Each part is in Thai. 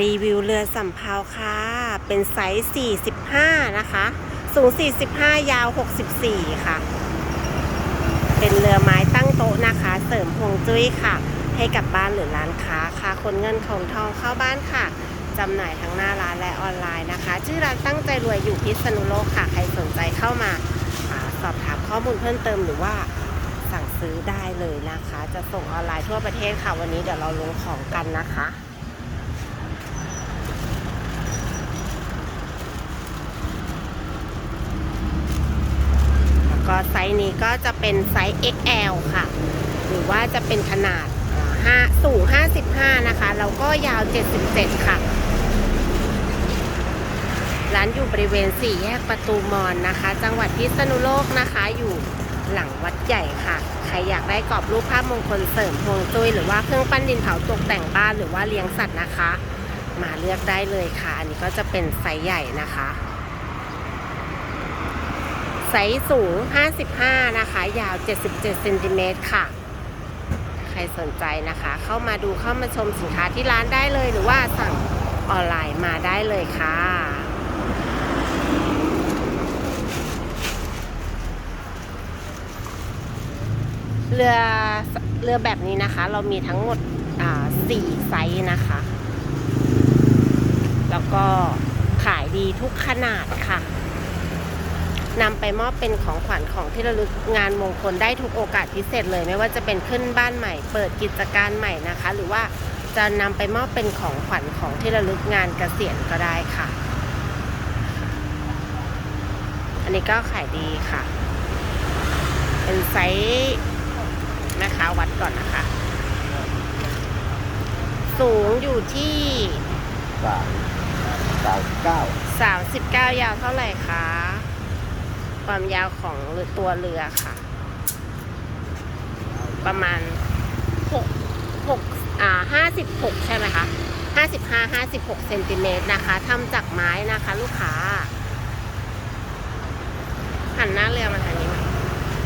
รีวิวเรือสำเภาค่ะ เป็นไซส์ 45 นะคะ สูง 45 ยาว 64 ค่ะ เป็นเรือไม้ตั้งโต๊ะนะคะ เสริมพวงจุ้ยค่ะ ให้กับบ้านหรือร้านค้าค่ะ คนเงินของทองเข้าบ้านค่ะ จำหน่ายทั้งหน้าร้านและออนไลน์นะคะ ชื่อร้านตั้งใจรวยอยู่พิษณุโลกค่ะ ใครสนใจเข้ามาอาสอบถามข้อมูลเพิ่มเติมหรือว่าสั่งซื้อได้เลยนะคะ จะส่งออนไลน์ทั่วประเทศค่ะ วันนี้เดี๋ยวเราลงของกันนะคะ แล้วก็ไซ ส์นี้ก็จะเป็นไซส์ XL ค่ะ หรือว่าจะเป็นขนาดอ่า5สูง 55 นะคะ แล้วก็ยาว 77 ค่ะ ร้านอยู่บริเวณ 4 แยกประตูมอนนะคะ จังหวัดพิษณุโลกนะคะ อยู่หลังวัดใหญ่ค่ะ ใครอยากได้กรอบรูปภาพมงคลเสริมพวงจุ้ยหรือว่าเครื่องปั้นดินเผาตกแต่งบ้านหรือว่าเลี้ยงสัตว์นะคะ มาเลือกได้เลยค่ะ อันนี้ก็จะเป็นไซส์ใหญ่นะคะ ซส์สูง 55 นะคะ ยาว 77เซนติเมตรค่ะ ใครสนใจนะคะ เข้ามาดูเข้ามาชมสินค้าที่ร้านได้เลย หรือว่าสั่งออนไลน์มาได้เลยค่ะเรือเรือแบบนี้นะคะ เรามีทั้งหมดอ่าสี่ไซส์นะคะ แล้วก็ขายดีทุกขนาดค่ะ นำไปมอบเป็นของขวัญของที่ระลึกงานมงคลได้ทุกโอกาสพิเศษเลย ไม่ว่าจะเป็นขึ้นบ้านใหม่ เปิดกิจการใหม่นะคะ หรือว่าจะนำไปมอบเป็นของขวัญของที่ระลึกงานเกษียณก็ได้ค่ะ อันนี้ก็ขายดีค่ะ เป็นไซส์นะคะวัดก่อนนะคะ สูงอยู่ที่สามสามเก้า39ยาวเท่าไหร่คะ ความยาวของอตัวเรือค่ะ ประมาณ6 6อ่า56ใช่ไหมคะ55 56เซนติเมตรนะคะทำจากไม้นะคะ ลูกค้าหันหน้าเรือมาทางนี้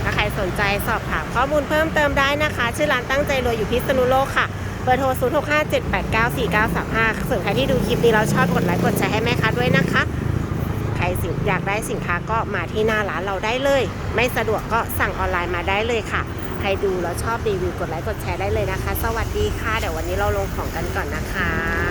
ถ้าใครสนใจสอบถามข้อมูลเพิ่มเติมได้นะคะ ชื่อร้านตั้งใจรวยอยู่พิษณุโลกค่ะเบอร์โทร 0 6 5 7 8 9 4 9 3 5ส่วนใครที่ดูคลิปนี้เราชอบกดไลค์กดแชร์ให้แม่ค้าด้วยนะคะ ครสินอยากได้สินค้าก็มาที่หน้าร้านเราได้เลย ไม่สะดวกก็สั่งออนไลน์มาได้เลยค่ะ ใครดูแล้วชอบรีวิวกดไลค์กดแชร์ได้เลยนะคะ สวัสดีค่ะ เดี๋ยววันนี้เราลงของกันก่อนนะคะ